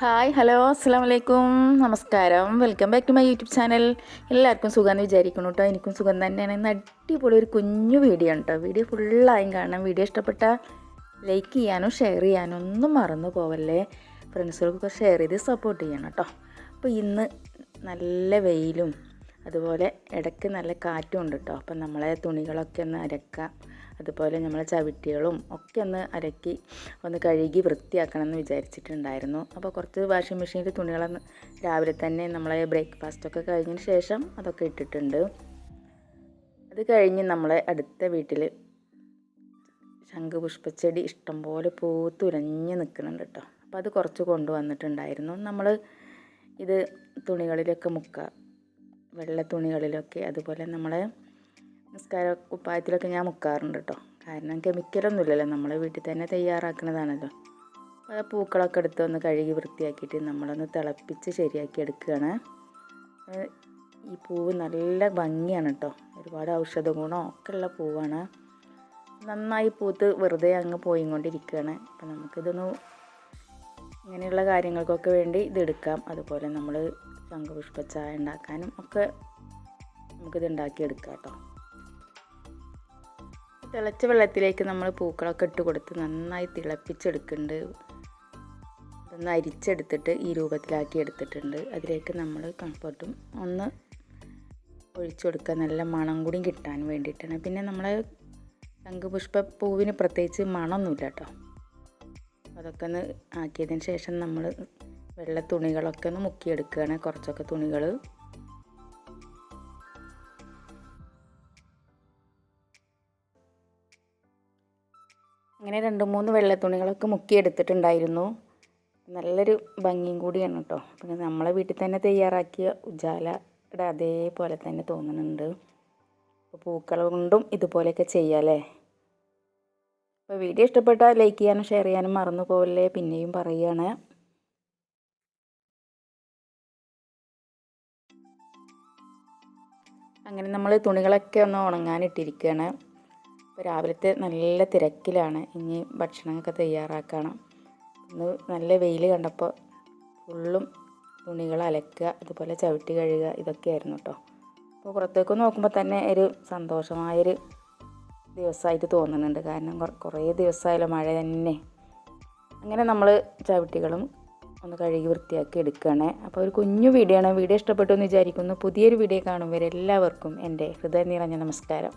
Hi hello അസ്സാം വലൈക്കും നമസ്കാരം. Welcome back to my YouTube channel. എല്ലാവർക്കും സുഖമെന്ന് വിചാരിക്കണം കേട്ടോ എനിക്കും സുഖം തന്നെയാണ്. ഇന്ന് അടിപൊളി ഒരു കുഞ്ഞു വീഡിയോ കേട്ടോ വീഡിയോ ഫുള്ളായും കാണാം വീഡിയോ ഇഷ്ടപ്പെട്ട ലൈക്ക് ചെയ്യാനും ഷെയർ ചെയ്യാനും ഒന്നും മറന്നു പോവല്ലേ. ഫ്രണ്ട്സുകൾക്കൊക്കെ ഷെയർ ചെയ്ത് സപ്പോർട്ട് ചെയ്യണം കേട്ടോ അപ്പോൾ ഇന്ന് നല്ല വെയിലും അതുപോലെ ഇടയ്ക്ക് നല്ല കാറ്റും ഉണ്ട് കേട്ടോ അപ്പം നമ്മളെ തുണികളൊക്കെ ഒന്ന് അരക്കാം. അതുപോലെ നമ്മളെ ചവിട്ടികളും ഒക്കെ ഒന്ന് അരക്കി ഒന്ന് കഴുകി വൃത്തിയാക്കണം എന്ന് വിചാരിച്ചിട്ടുണ്ടായിരുന്നു. അപ്പോൾ കുറച്ച് വാഷിംഗ് മെഷീനിൽ തുണികളൊന്ന് രാവിലെ തന്നെ നമ്മളെ ബ്രേക്ക്ഫാസ്റ്റൊക്കെ കഴിഞ്ഞതിന് ശേഷം അതൊക്കെ ഇട്ടിട്ടുണ്ട്. അത് കഴിഞ്ഞ് നമ്മളെ അടുത്ത വീട്ടിൽ ശംഖുപുഷ്പച്ചെടി ഇഷ്ടംപോലെ പൂത്തുലഞ്ഞ് നിൽക്കുന്നുണ്ട് കേട്ടോ. അപ്പോൾ അത് കുറച്ച് കൊണ്ടുവന്നിട്ടുണ്ടായിരുന്നു. നമ്മൾ ഇത് തുണികളിലൊക്കെ മുക്കുക വെള്ള തുണികളിലൊക്കെ അതുപോലെ നമ്മളെ നിസ്കാര കുപ്പായത്തിലൊക്കെ ഞാൻ മുക്കാറുണ്ട് കേട്ടോ കാരണം കെമിക്കലൊന്നും ഇല്ലല്ലോ നമ്മൾ വീട്ടിൽ തന്നെ തയ്യാറാക്കുന്നതാണല്ലോ. അത് പൂക്കളൊക്കെ എടുത്ത് ഒന്ന് കഴുകി വൃത്തിയാക്കിയിട്ട് നമ്മളൊന്ന് തിളപ്പിച്ച് ശരിയാക്കി എടുക്കുകയാണ്. ഈ പൂവ് നല്ല ഭംഗിയാണ് കേട്ടോ ഒരുപാട് ഔഷധ ഗുണം ഒക്കെ ഉള്ള പൂവാണ്. നന്നായി പൂത്ത് വെറുതെ അങ്ങ് പോയി കൊണ്ടിരിക്കുകയാണ് അപ്പം നമുക്കിതൊന്ന് ഇങ്ങനെയുള്ള കാര്യങ്ങൾക്കൊക്കെ വേണ്ടി ഇതെടുക്കാം അതുപോലെ നമ്മൾ ശംഖുപുഷ്പ ചായ ഉണ്ടാക്കാനും ഒക്കെ നമുക്കിത് ഉണ്ടാക്കിയെടുക്കാം കേട്ടോ തിളച്ച വെള്ളത്തിലേക്ക് നമ്മൾ പൂക്കളൊക്കെ ഇട്ട് കൊടുത്ത് നന്നായി തിളപ്പിച്ചെടുക്കുന്നുണ്ട്. ഒന്ന് അരിച്ചെടുത്തിട്ട് ഈ രൂപത്തിലാക്കി എടുത്തിട്ടുണ്ട്. അതിലേക്ക് നമ്മൾ കംഫർട്ടും ഒന്ന് ഒഴിച്ചു കൊടുക്കുക. നല്ല മണം കൂടി കിട്ടാൻ വേണ്ടിയിട്ടാണ്. പിന്നെ നമ്മൾ ശംഖുപുഷ്പ പൂവിന് പ്രത്യേകിച്ച് മണമൊന്നുമില്ല കേട്ടോ. അതൊക്കെ ഒന്ന് ആക്കിയതിന് ശേഷം നമ്മൾ വെള്ള തുണികളൊക്കെ ഒന്ന് മുക്കിയെടുക്കുകയാണ്. കുറച്ചൊക്കെ തുണികൾ അങ്ങനെ രണ്ട് മൂന്ന് വെള്ള തുണികളൊക്കെ മുക്കിയെടുത്തിട്ടുണ്ടായിരുന്നു. നല്ലൊരു ഭംഗിയും കൂടിയാണ് കേട്ടോ. പിന്നെ നമ്മളെ വീട്ടിൽ തന്നെ തയ്യാറാക്കിയ ഉജാലയുടെ അതേപോലെ തന്നെ തോന്നുന്നുണ്ട്. അപ്പോൾ പൂക്കൾ കൊണ്ടും ഇതുപോലെയൊക്കെ ചെയ്യാമല്ലേ അപ്പോൾ വീഡിയോ ഇഷ്ടപ്പെട്ടാൽ ലൈക്ക് ചെയ്യാനും ഷെയർ ചെയ്യാനും മറന്നു പോവല്ലേ? പിന്നെയും പറയുകയാണ് അങ്ങനെ നമ്മൾ തുണികളൊക്കെ ഒന്ന് ഉണങ്ങാനിട്ടിരിക്കുകയാണ്. ഇപ്പോൾ രാവിലത്തെ നല്ല തിരക്കിലാണ്. ഇനി ഭക്ഷണമൊക്കെ തയ്യാറാക്കണം. ഇന്ന് നല്ല വെയിൽ കണ്ടപ്പോൾ ഫുള്ളും തുണികൾ അലക്കുക അതുപോലെ ചവിട്ടി കഴുകുക ഇതൊക്കെയായിരുന്നു കേട്ടോ അപ്പോൾ പുറത്തേക്ക് നോക്കുമ്പോൾ തന്നെ ഒരു സന്തോഷമായൊരു ദിവസമായിട്ട് തോന്നുന്നുണ്ട്. കാരണം കുറേ ദിവസമായാലും മഴ തന്നെ. അങ്ങനെ നമ്മൾ ചവിട്ടികളും ഒന്ന് കഴുകി വൃത്തിയാക്കി എടുക്കുകയാണേ അപ്പോൾ ഒരു കുഞ്ഞു വീഡിയോ ആണ്. വീഡിയോ ഇഷ്ടപ്പെട്ടു എന്ന് വിചാരിക്കുന്നു. പുതിയൊരു വീഡിയോ കാണും വരെ എല്ലാവർക്കും എന്റെ ഹൃദയം നിറഞ്ഞ നമസ്കാരം.